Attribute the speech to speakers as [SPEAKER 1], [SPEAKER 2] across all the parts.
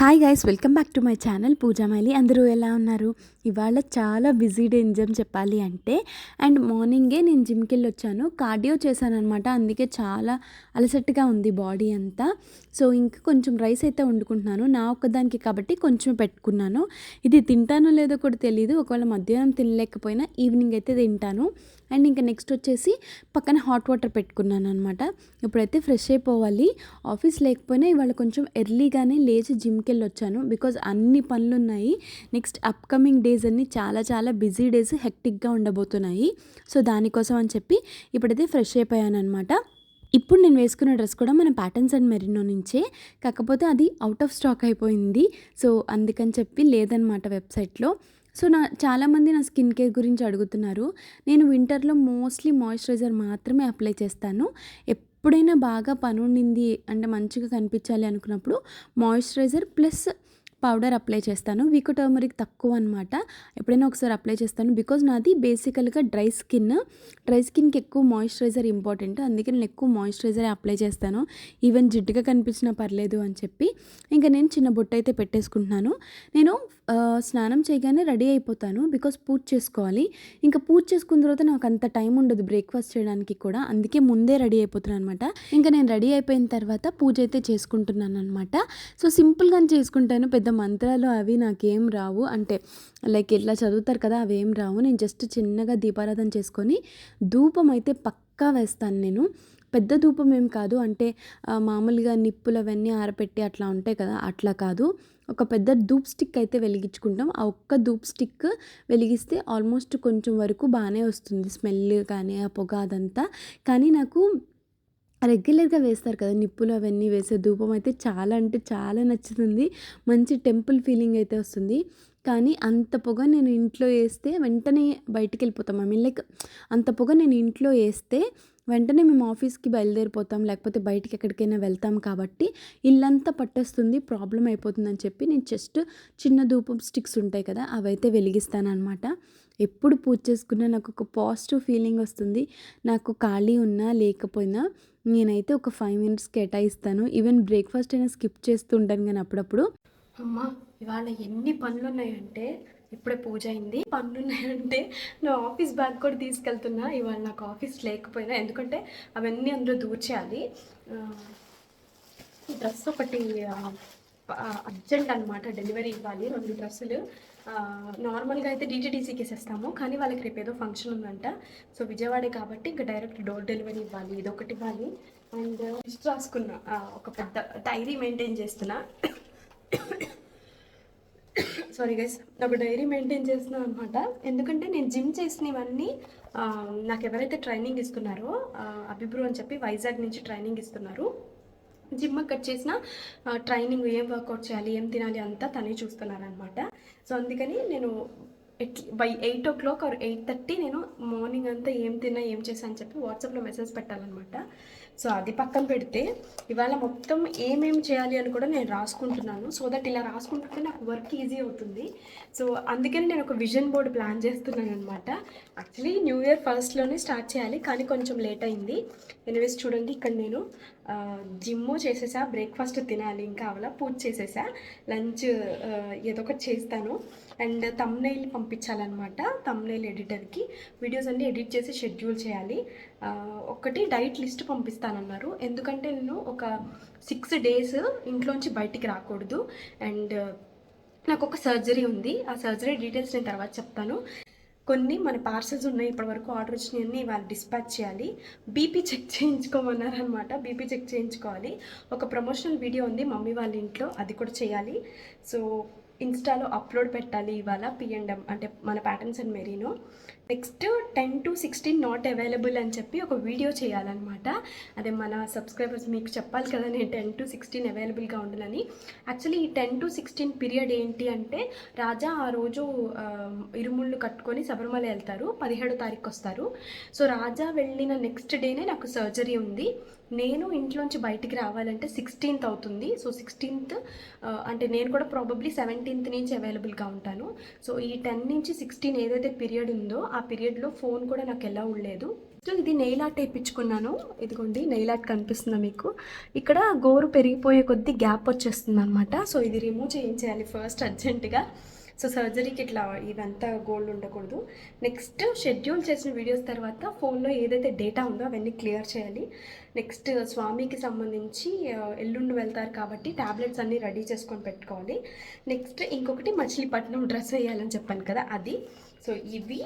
[SPEAKER 1] Hi guys welcome back to my channel Poojamaili అందరూ ఎలా ఉన్నారు? ఇవాళ చాలా బిజీ డే నిజం చెప్పాలి అంటే అండ్ మార్నింగే నేను జిమ్కి వెళ్ళి వచ్చాను కార్డియో చేశాను అనమాట అందుకే చాలా అలసట్టుగా ఉంది బాడీ అంతా. సో ఇంకా కొంచెం రైస్ అయితే వండుకుంటున్నాను. నా ఒక్కదానికి కాబట్టి కొంచెం పెట్టుకున్నాను. ఇది తింటానో లేదో కూడా తెలియదు ఒకవేళ మధ్యాహ్నం తినలేకపోయినా ఈవినింగ్ అయితే తింటాను. అండ్ ఇంకా నెక్స్ట్ వచ్చేసి పక్కన హాట్ వాటర్ పెట్టుకున్నాను అనమాట ఇప్పుడైతే ఫ్రెష్ అయిపోవాలి. ఆఫీస్ లేకపోయినా ఇవాళ కొంచెం ఎర్లీగానే లేచి జిమ్కి వెళ్ళి వచ్చాను బికాజ్ అన్ని పనులు ఉన్నాయి నెక్స్ట్ అప్కమింగ్ డేస్ అన్ని చాలా చాలా బిజీ డేస్ హెక్టిక్గా ఉండబోతున్నాయి. సో దానికోసం అని చెప్పి ఇప్పుడైతే ఫ్రెష్ అయిపోయాను అనమాట ఇప్పుడు నేను వేసుకున్న డ్రెస్ కూడా మన ప్యాటర్న్స్ అండ్ మెరినో నుంచే. కాకపోతే అది అవుట్ ఆఫ్ స్టాక్ అయిపోయింది. సో అందుకని చెప్పి లేదనమాట వెబ్సైట్లో సో నా చాలామంది నా స్కిన్ కేర్ గురించి అడుగుతున్నారు. నేను వింటర్లో మోస్ట్లీ మాయిశ్చరైజర్ మాత్రమే అప్లై చేస్తాను. ఎప్పుడైనా బాగా పని ఉండింది అంటే మంచిగా కనిపించాలి అనుకున్నప్పుడు మాయిశ్చరైజర్ ప్లస్ పౌడర్ అప్లై చేస్తాను. వీకో టర్మరిక్ తక్కువ అనమాట ఎప్పుడైనా ఒకసారి అప్లై చేస్తాను. బికాజ్ నాది బేసికల్గా డ్రై స్కిన్. డ్రై స్కిన్కి ఎక్కువ మాయిశ్చరైజర్ ఇంపార్టెంట్. అందుకే నేను ఎక్కువ మాయిశ్చరైజర్ అప్లై చేస్తాను. ఈవెన్ జిడ్డుగా కనిపించినా పర్లేదు అని చెప్పి. ఇంకా నేను చిన్న బొట్టు అయితే పెట్టేసుకుంటున్నాను. నేను స్నానం చేయగానే రెడీ అయిపోతాను బికాస్ పూజ చేసుకోవాలి. ఇంకా పూజ చేసుకున్న తర్వాత నాకు అంత టైం ఉండదు బ్రేక్ఫాస్ట్ చేయడానికి కూడా. అందుకే ముందే రెడీ అయిపోతున్నాను అనమాట ఇంకా నేను రెడీ అయిపోయిన తర్వాత పూజ అయితే చేసుకుంటున్నాను అనమాట సో సింపుల్గానే చేసుకుంటాను. పెద్ద మంత్రాలు అవి నాకేం రావు. అంటే లైక్ ఇట్లా చదువుతారు కదా అవి ఏం రావు. నేను జస్ట్ చిన్నగా దీపారాధన చేసుకొని ధూపం అయితే పక్కా వేస్తాను నేను. పెద్ద ధూపం ఏం కాదు. అంటే మామూలుగా నిప్పులు అవన్నీ ఆరపెట్టి అట్లా ఉంటాయి కదా అట్లా కాదు. ఒక పెద్ద ధూప్ స్టిక్ అయితే వెలిగించుకుంటాం. ఆ ఒక్క ధూప్ స్టిక్ వెలిగిస్తే ఆల్మోస్ట్ కొంచెం వరకు బాగానే వస్తుంది స్మెల్ కానీ ఆ పొగ అదంతా. కానీ నాకు రెగ్యులర్గా వేస్తారు కదా నిప్పులు అవన్నీ వేసే ధూపం అయితే చాలా అంటే చాలా నచ్చుతుంది. మంచి టెంపుల్ ఫీలింగ్ అయితే వస్తుంది. కానీ అంత పొగ నేను ఇంట్లో వేస్తే వెంటనే బయటికి వెళ్ళిపోతాం ఐ మీన్ లైక్ అంత పొగ నేను ఇంట్లో వేస్తే వెంటనే మేము ఆఫీస్కి బయలుదేరిపోతాం లేకపోతే బయటికి ఎక్కడికైనా వెళ్తాం కాబట్టి ఇల్లంతా పట్టేస్తుంది ప్రాబ్లం అయిపోతుందని చెప్పి నేను జస్ట్ చిన్న ధూపం స్టిక్స్ ఉంటాయి కదా అవైతే వెలిగిస్తానమాట ఎప్పుడు పూజ చేసుకున్నా నాకు ఒక పాజిటివ్ ఫీలింగ్ వస్తుంది. నాకు ఖాళీ ఉన్నా లేకపోయినా నేనైతే ఒక ఫైవ్ మినిట్స్ కేటాయిస్తాను. ఈవెన్ బ్రేక్ఫాస్ట్ అయినా స్కిప్ చేస్తూ ఉంటాను కానీ అప్పుడప్పుడు.
[SPEAKER 2] అమ్మా ఇవాళ ఎన్ని పనులు ఉన్నాయంటే ఇప్పుడే పూజ అయింది. పనులు ఉన్నాయంటే నేను ఆఫీస్ బ్యాగ్ కూడా తీసుకెళ్తున్నా. ఇవాళ నాకు ఆఫీస్ లేకపోయినా. ఎందుకంటే అవన్నీ అందులో దూర్చేయాలి. డ్రెస్ ఒకటి అర్జెంట్ అనమాట డెలివరీ ఇవ్వాలి. రెండు డ్రెస్సులు. నార్మల్గా అయితే డీటీడీసీకి వేసేస్తాము. కానీ వాళ్ళకి రేపు ఏదో ఫంక్షన్ ఉందంట. సో విజయవాడే కాబట్టి ఇంకా డైరెక్ట్ డోర్ డెలివరీ ఇవ్వాలి. ఇదొకటి ఇవ్వాలి. అండ్ లిస్ట్ రాసుకున్నా. ఒక పెద్ద డైరీ మెయింటైన్ చేస్తున్నా. సారీ గైస్ ఒక డైరీ మెయింటైన్ చేస్తున్నాను అనమాట ఎందుకంటే నేను జిమ్ చేసినవన్నీ నాకు ఎవరైతే ట్రైనింగ్ ఇస్తున్నారో అభిబ్రూ అని చెప్పి వైజాగ్ నుంచి ట్రైనింగ్ ఇస్తున్నారు. జిమ్ కట్ చేసిన ట్రైనింగ్ ఏం వర్కౌట్ చేయాలి ఏం తినాలి అంతా తనే చూస్తున్నారనమాట సో అందుకని నేను at by eight o'clock or eight thirty నేను మార్నింగ్ అంతా ఏం తిన్నా ఏం చేసా అని చెప్పి వాట్సాప్లో మెసేజ్ పెట్టాలన్నమాట. సో అది పక్కన పెడితే ఇవాళ మొత్తం ఏమేమి చేయాలి అని కూడా నేను రాసుకుంటున్నాను. సో దట్ ఇలా రాసుకుంటుంటే నాకు వర్క్ ఈజీ అవుతుంది. సో అందుకని నేను ఒక విజన్ బోర్డ్ ప్లాన్ చేస్తున్నాను అనమాట యాక్చువల్లీ న్యూ ఇయర్ ఫస్ట్లోనే స్టార్ట్ చేయాలి కానీ కొంచెం లేట్ అయింది. ఎనివేస్ చూడండి ఇక్కడ నేను జిమ్ చేసేసా బ్రేక్ఫాస్ట్ తినాలి ఇంకా అవలా పూజ చేసేసా లంచ్ ఏదో ఒకటి చేస్తాను. అండ్ తమ్నైల్ పంపించాలన్నమాట తమ్నైల్ ఎడిటర్కి వీడియోస్ అన్నీ ఎడిట్ చేసి షెడ్యూల్ చేయాలి. ఒకటి డైట్ లిస్ట్ పంపిస్తానన్నారు. ఎందుకంటే నేను ఒక సిక్స్ డేస్ ఇంట్లోంచి బయటికి రాకూడదు. అండ్ నాకు ఒక సర్జరీ ఉంది. ఆ సర్జరీ డీటెయిల్స్ నేను తర్వాత చెప్తాను. కొన్ని మన పార్సల్స్ ఉన్నాయి ఇప్పటివరకు ఆర్డర్ వచ్చినాయన్నీ వాళ్ళు డిస్పాచ్ చేయాలి. బీపీ చెక్ చేయించుకోమన్నారనమాట బీపీ చెక్ చేయించుకోవాలి. ఒక ప్రమోషనల్ వీడియో ఉంది మమ్మీ వాళ్ళ ఇంట్లో అది కూడా చేయాలి. సో ఇన్స్టాలో అప్లోడ్ పెట్టాలి ఇవాళ పిఎండ్ఎం అంటే మన patterns and merino next ten to sixteen not available అని చెప్పి ఒక వీడియో చేయాలన్నమాట. అదే మన సబ్స్క్రైబర్స్ మీకు చెప్పాలి కదా నేను టెన్ టు సిక్స్టీన్ అవైలబుల్గా ఉండాలని యాక్చువల్లీ ఈ టెన్ టు సిక్స్టీన్ పీరియడ్ ఏంటి అంటే రాజా ఆ రోజు ఇరుముళ్ళు కట్టుకొని శబరిమల వెళ్తారు పదిహేడో తారీఖు వస్తారు. సో రాజా వెళ్ళిన నెక్స్ట్ డేనే నాకు సర్జరీ ఉంది. నేను ఇంట్లోంచి బయటికి రావాలంటే సిక్స్టీన్త్ అవుతుంది. సో సిక్స్టీన్త్ అంటే నేను కూడా ప్రాబబ్లీ సెవెంటీన్త్ నుంచి అవైలబుల్గా ఉంటాను. సో ఈ టెన్ నుంచి సిక్స్టీన్ ఏదైతే పీరియడ్ ఉందో ఆ పీరియడ్లో ఫోన్ కూడా నాకు ఎలా ఉండలేదు సో ఇది నెయిల్ ఆర్ట్ వేయించుకున్నాను. ఇదిగోండి నెయిల్ ఆర్ట్ కనిపిస్తుందా మీకు? ఇక్కడ గోరు పెరిగిపోయే కొద్దీ గ్యాప్ వచ్చేస్తుంది అనమాట సో ఇది రిమూవ్ చేయించేయాలి ఫస్ట్ అర్జెంటుగా సో సర్జరీకి ఇట్లా ఇదంతా గోల్డ్ ఉండకూడదు. నెక్స్ట్ షెడ్యూల్ చేసిన వీడియోస్ తర్వాత ఫోన్లో ఏదైతే డేటా ఉందో అవన్నీ క్లియర్ చేయాలి. నెక్స్ట్ స్వామికి సంబంధించి ఎల్లుండి వెళ్తారు కాబట్టి ట్యాబ్లెట్స్ అన్నీ రెడీ చేసుకొని పెట్టుకోవాలి. నెక్స్ట్ ఇంకొకటి మచిలీపట్నం డ్రెస్ వేయాలని చెప్పాను కదా అది. సో ఇవి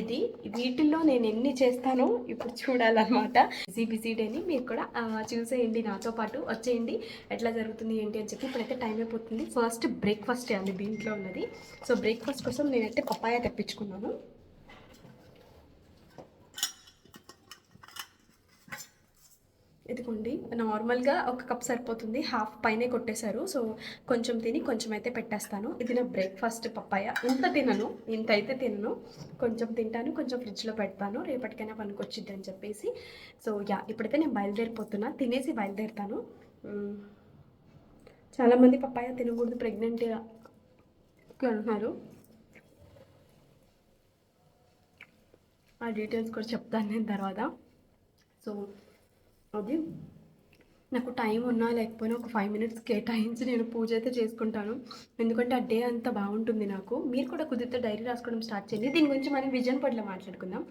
[SPEAKER 2] ఇది వీటిల్లో నేను ఎన్ని చేస్తానో ఇప్పుడు చూడాలన్నమాట. బిజీ బిజీ డేని మీరు కూడా చూసేయండి నాతో పాటు వచ్చేయండి. ఎట్లా జరుగుతుంది ఏంటి అని చెప్పి ఇప్పుడైతే టైం అయిపోతుంది. ఫస్ట్ బ్రేక్ఫాస్ట్ చేయాలి దీంట్లో ఉన్నది. సో బ్రేక్ఫాస్ట్ కోసం నేనైతే పప్పాయ తెప్పించుకున్నాను. ఇదిగోండి నార్మల్గా ఒక కప్ సరిపోతుంది. హాఫ్ పైనే కొట్టేశారు. సో కొంచెం తిని కొంచెం అయితే పెట్టేస్తాను. ఇది నా బ్రేక్ఫాస్ట్ పప్పాయ. ఇంత తినను ఇంత అయితే తినను. కొంచెం తింటాను కొంచెం ఫ్రిడ్జ్లో పెడతాను. రేపటికైనా పనికొచ్చిద్ది అని చెప్పేసి. సో యా ఇప్పుడైతే నేను బయలుదేరిపోతున్నా. తినేసి బయలుదేరుతాను. చాలామంది పప్పాయ తినకూడదు ప్రెగ్నెంట్ అంటున్నారు. ఆ డీటెయిల్స్ కూడా చెప్తాను నేను తర్వాత. సో అది? నాకు టైం ఉన్నా లేకపోయినా ఒక ఫైవ్ మినిట్స్ కేటాయించి నేను పూజ అయితే చేసుకుంటాను. ఎందుకంటే ఆ డే అంతా బాగుంటుంది నాకు. మీరు కూడా కుదిరితే డైరీ రాసుకోవడం స్టార్ట్ చేయండి. దీని గురించి మనం విజన్ పట్ల మాట్లాడుకుందాం.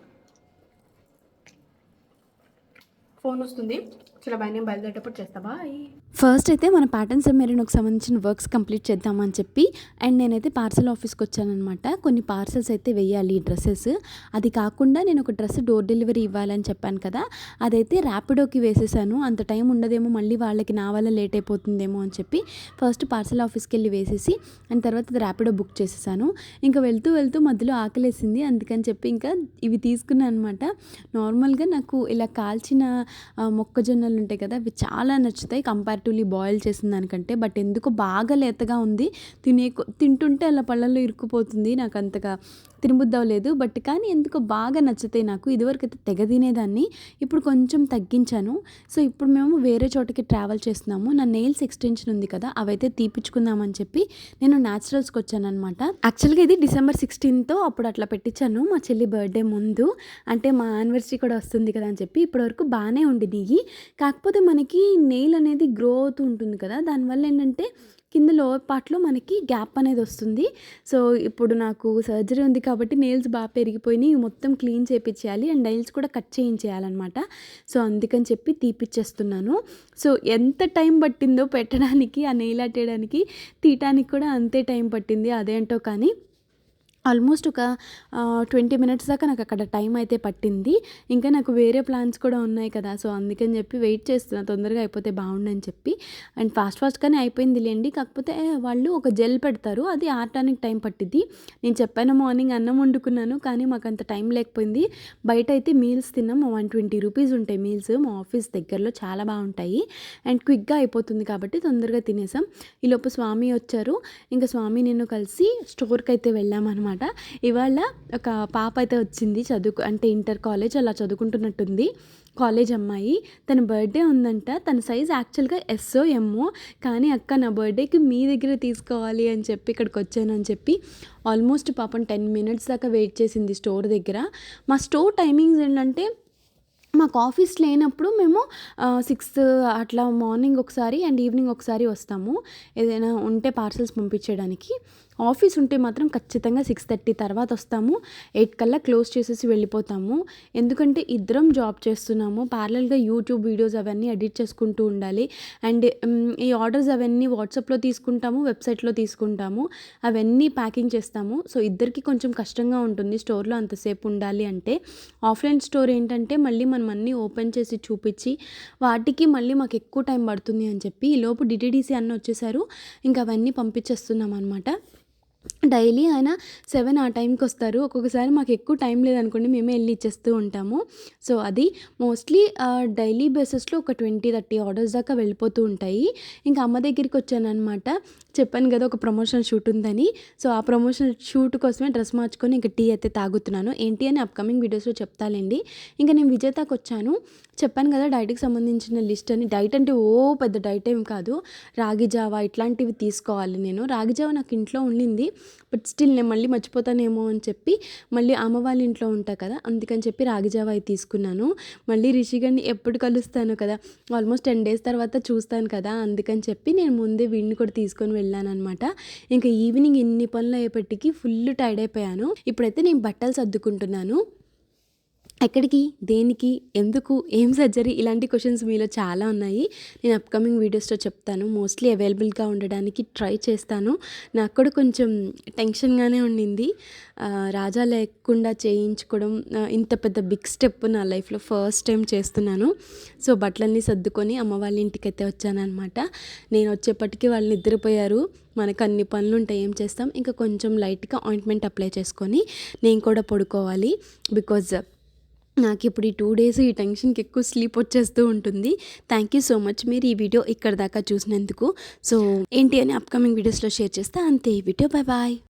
[SPEAKER 2] ఫోన్ వస్తుంది. చాలా బయలుదేరేటప్పుడు చేస్తా బాయ్.
[SPEAKER 1] ఫస్ట్ అయితే మన ప్యాటర్న్స్ మెరీన్కి సంబంధించిన వర్క్స్ కంప్లీట్ చేద్దామని చెప్పి అండ్ నేనైతే పార్సల్ ఆఫీస్కి వచ్చానమాట కొన్ని పార్సల్స్ అయితే వెయ్యాలి ఈ డ్రెస్సెస్ అది కాకుండా నేను ఒక డ్రెస్ డోర్ డెలివరీ ఇవ్వాలని చెప్పాను కదా అదైతే ర్యాపిడోకి వేసేసాను. అంత టైం ఉండదేమో మళ్ళీ వాళ్ళకి నా వల్ల లేట్ అయిపోతుందేమో అని చెప్పి ఫస్ట్ పార్సల్ ఆఫీస్కి వెళ్ళి వేసేసి అండ్ తర్వాత అది ర్యాపిడో బుక్ చేసేసాను. ఇంకా వెళ్తూ వెళ్తూ మధ్యలో ఆకలేసింది. అందుకని చెప్పి ఇంకా ఇవి తీసుకున్నాను అనమాట నార్మల్గా నాకు ఇలా కాల్చిన మొక్కజొన్న మొక్కజొన్నలు ఉంటాయి కదా అవి చాలా నచ్చుతాయి. కంపారిటివ్లీ బాయిల్ చేసిన దానికంటే. బట్ ఎందుకో బాగా లేతగా ఉంది. తినే తింటుంటే అలా పళ్ళల్లో ఇరుక్కుపోతుంది. నాకు అంతగా తినబుద్ధి అవ్వలేదు బట్ కానీ ఎందుకో బాగా నచ్చుతాయి నాకు. ఇదివరకు అయితే తెగ తినేదాన్ని. ఇప్పుడు కొంచెం తగ్గించాను. సో ఇప్పుడు మేము వేరే చోటకి ట్రావెల్ చేస్తున్నాము. నా నెయిల్స్ ఎక్స్టెన్షన్ ఉంది కదా అవైతే తీపిచ్చుకుందామని చెప్పి నేను న్యాచురల్స్కి వచ్చానమాట యాక్చువల్గా ఇది డిసెంబర్ సిక్స్టీన్తో అప్పుడు అట్లా పెట్టించాను. మా చెల్లి బర్త్డే ముందు. అంటే మా యానివర్సరీ కూడా వస్తుంది కదా అని చెప్పి ఇప్పటివరకు బాగానే ఉండినాయి కాకపోతే మనకి నెయిల్ అనేది గ్రో అవుతూ ఉంటుంది కదా దానివల్ల ఏంటంటే కింద లోవర్ పార్ట్లో మనకి గ్యాప్ అనేది వస్తుంది. సో ఇప్పుడు నాకు సర్జరీ ఉంది కాబట్టి నెయిల్స్ బాగా పెరిగిపోయినాయి మొత్తం క్లీన్ చేయించేయాలి అండ్ నెయిల్స్ కూడా కట్ చేయించేయాలన్నమాట. సో అందుకని చెప్పి తీపిచ్చేస్తున్నాను. సో ఎంత టైం పట్టిందో పెట్టడానికి ఆ నెయిల్ అట్టేయడానికి తీయటానికి కూడా అంతే టైం పట్టింది అదేంటో కానీ ఆల్మోస్ట్ ఒక ట్వంటీ మినిట్స్ దాకా నాకు అక్కడ టైం అయితే పట్టింది. ఇంకా నాకు వేరే ప్లాన్స్ కూడా ఉన్నాయి కదా సో అందుకని చెప్పి వెయిట్ చేస్తున్నా. తొందరగా అయిపోతే బాగుండని చెప్పి. అండ్ ఫాస్ట్ ఫాస్ట్గానే అయిపోయింది లేండి. కాకపోతే వాళ్ళు ఒక జెల్ పెడతారు. అది ఆడటానికి టైం పట్టింది నేను చెప్పాను మార్నింగ్ అన్నం వండుకున్నాను కానీ మాకు అంత టైం లేకపోయింది. బయట అయితే మీల్స్ తిన్నాం వన్ ట్వంటీ రూపీస్ ఉంటాయి మీల్స్. మా ఆఫీస్ దగ్గరలో చాలా బాగుంటాయి. అండ్ క్విక్గా అయిపోతుంది కాబట్టి తొందరగా తినేసాం. ఈలోపు స్వామి వచ్చారు. ఇంకా స్వామి నేను కలిసి స్టోర్కి అయితే వెళ్ళామన్నమాట. ఇవాళ ఒక పాప అయితే వచ్చింది చదువు అంటే ఇంటర్ కాలేజ్ అలా చదువుకుంటున్నట్టుంది. కాలేజ్ అమ్మాయి. తన బర్త్డే ఉందంట. తన సైజ్ యాక్చువల్గా ఎస్ఓ ఎమ్మో కానీ అక్క నా బర్త్డేకి మీ దగ్గర తీసుకోవాలి అని చెప్పి ఇక్కడికి వచ్చాను అని చెప్పి ఆల్మోస్ట్ పాపం టెన్ మినిట్స్ దాకా వెయిట్ చేసింది స్టోర్ దగ్గర. మా స్టోర్ టైమింగ్స్ ఏంటంటే మాకు ఆఫీస్ లేనప్పుడు మేము సిక్స్ అట్లా మార్నింగ్ ఒకసారి అండ్ ఈవినింగ్ ఒకసారి వస్తాము. ఏదైనా ఉంటే పార్సల్స్ పంపించడానికి ఆఫీస్ ఉంటే మాత్రం ఖచ్చితంగా సిక్స్ థర్టీ తర్వాత వస్తాము. ఎయిట్ కల్లా క్లోజ్ చేసేసి వెళ్ళిపోతాము. ఎందుకంటే ఇద్దరం జాబ్ చేస్తున్నాము. ప్యారలల్గా యూట్యూబ్ వీడియోస్ అవన్నీ ఎడిట్ చేసుకుంటూ ఉండాలి. అండ్ ఈ ఆర్డర్స్ అవన్నీ వాట్సాప్లో తీసుకుంటాము వెబ్సైట్లో తీసుకుంటాము. అవన్నీ ప్యాకింగ్ చేస్తాము. సో ఇద్దరికి కొంచెం కష్టంగా ఉంటుంది. స్టోర్లో అంతసేపు ఉండాలి అంటే. ఆఫ్లైన్ స్టోర్ ఏంటంటే మళ్ళీ మనం అన్నీ ఓపెన్ చేసి చూపించి వాటికి మళ్ళీ మాకు ఎక్కువ టైం పడుతుంది అని చెప్పి ఈ లోపు డిటీడీసీ అన్న వచ్చేసారు. ఇంకా అవన్నీ పంపించేస్తున్నాం అనమాట డైలీ ఆయన సెవెన్ ఆ టైంకి వస్తారు. ఒక్కొక్కసారి మాకు ఎక్కువ టైం లేదనుకోండి మేమే వెళ్ళి ఇచ్చేస్తూ ఉంటాము. సో అది మోస్ట్లీ డైలీ బేసిస్లో ఒక ట్వంటీ థర్టీ ఆర్డర్స్ దాకా వెళ్ళిపోతూ ఉంటాయి. ఇంకా అమ్మ దగ్గరికి వచ్చానమాట చెప్పాను కదా ఒక ప్రమోషన్ షూట్ ఉందని. సో ఆ ప్రమోషన్ షూట్ కోసమే డ్రెస్ మార్చుకొని ఇంకా టీ అయితే తాగుతున్నాను. ఏంటి అని అప్కమింగ్ వీడియోస్లో చెప్తాలేండి ఇంకా నేను విజేతాకి వచ్చాను. చెప్పాను కదా డైట్కి సంబంధించిన లిస్ట్ అని. డైట్ అంటే ఓ పెద్ద డైట్ ఏం కాదు. రాగి జావా ఇట్లాంటివి తీసుకోవాలి నేను. రాగి జావా నాకు ఇంట్లో ఉండింది. బట్ స్టిల్ నేను మళ్ళీ మర్చిపోతానేమో అని చెప్పి మళ్ళీ అమ్మ వాళ్ళ ఇంట్లో ఉంటా కదా అందుకని చెప్పి రాగి అయి తీసుకున్నాను. మళ్ళీ రిషిగండి ఎప్పుడు కలుస్తాను కదా ఆల్మోస్ట్ టెన్ డేస్ తర్వాత చూస్తాను కదా అందుకని చెప్పి నేను ముందే వీడిని కూడా తీసుకొని వెళ్ళాను అనమాట ఇంకా ఈవినింగ్ ఇన్ని పనులు అయ్యేపటికి ఫుల్ టైర్డ్ అయిపోయాను. ఇప్పుడైతే నేను బట్టలు సర్దుకుంటున్నాను. ఎక్కడికి దేనికి ఎందుకు ఏం సర్జరీ ఇలాంటి క్వశ్చన్స్ మీలో చాలా ఉన్నాయి. నేను అప్కమింగ్ వీడియోస్లో చెప్తాను. మోస్ట్లీ అవైలబుల్గా ఉండడానికి ట్రై చేస్తాను. నాకు కూడా కొంచెం టెన్షన్గానే ఉండింది. రాజా లేకుండా చేయించుకోవడం ఇంత పెద్ద బిగ్ స్టెప్ నా లైఫ్లో ఫస్ట్ టైం చేస్తున్నాను. సో బట్టలన్నీ సర్దుకొని అమ్మ వాళ్ళ ఇంటికి అయితే వచ్చానమాట నేను వచ్చేప్పటికి వాళ్ళు నిద్రపోయారు. మనకు అన్ని పనులు ఉంటాయి ఏం చేస్తాం? ఇంకా కొంచెం లైట్గా ఆయింట్మెంట్ అప్లై చేసుకొని నేను కూడా పడుకోవాలి. బికాజ్ నాకు ఇప్పుడు ఈ టూ డేస్ ఈ టెన్షన్కి ఎక్కువ స్లీప్ వచ్చేస్తూ ఉంటుంది. థ్యాంక్ యూ సో మచ్ మీరు ఈ వీడియో ఇక్కడ దాకా చూసినందుకు. సో ఏంటి అని అప్కమింగ్ వీడియోస్లో షేర్ చేస్తే. అంతే ఈ వీడియో బాయ్ బాయ్